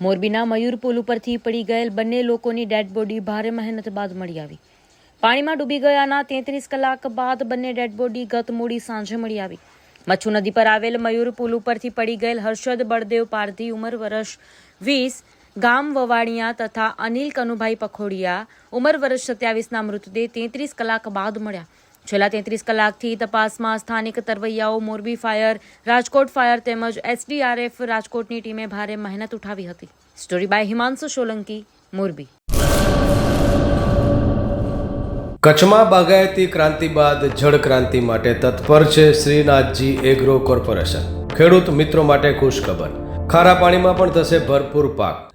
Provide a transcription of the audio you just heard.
મોરબીના મયુર ઉપરથી પડી ગયેલ બંને લોકોની ડેડ બોડી ભારે મહેનત બાદ મળી આવી. પાણીમાં ડૂબી ગયાના તેત્રીસ કલાક બાદ બંને ડેડ બોડી ગત મોડી સાંજે મળી આવી. મચ્છુ નદી પર આવેલ મયુર પુલ ઉપરથી પડી ગયેલ હર્ષદ બળદેવ પારધી ઉંમર વર્ષ વીસ, ગામ વવાણિયા તથા અનિલ કનુભાઈ પખોડિયા ઉંમર વર્ષ સત્યાવીસના મૃતદેહ તેત્રીસ કલાક બાદ મળ્યા. છેલ્લા તેત્રીસ કલાકથી તપાસમાં સ્થાનિક તરવૈયાઓ, મોરબી ફાયર, રાજકોટ ફાયર તેમજ એસડીઆરએફ રાજકોટની ટીમે ભારે મહેનત ઉઠાવી હતી. Story by Himanshu Solanki, Morbi. કચ્છમાં બાગાયતી ક્રાંતિ બાદ જળ ક્રાંતિ માટે તત્પર છે શ્રીનાથજી એગ્રો કોર્પોરેશન. ખેડૂત મિત્રો માટે ખુશખબર. ખારા પાણીમાં પણ થશે ભરપૂર પાક.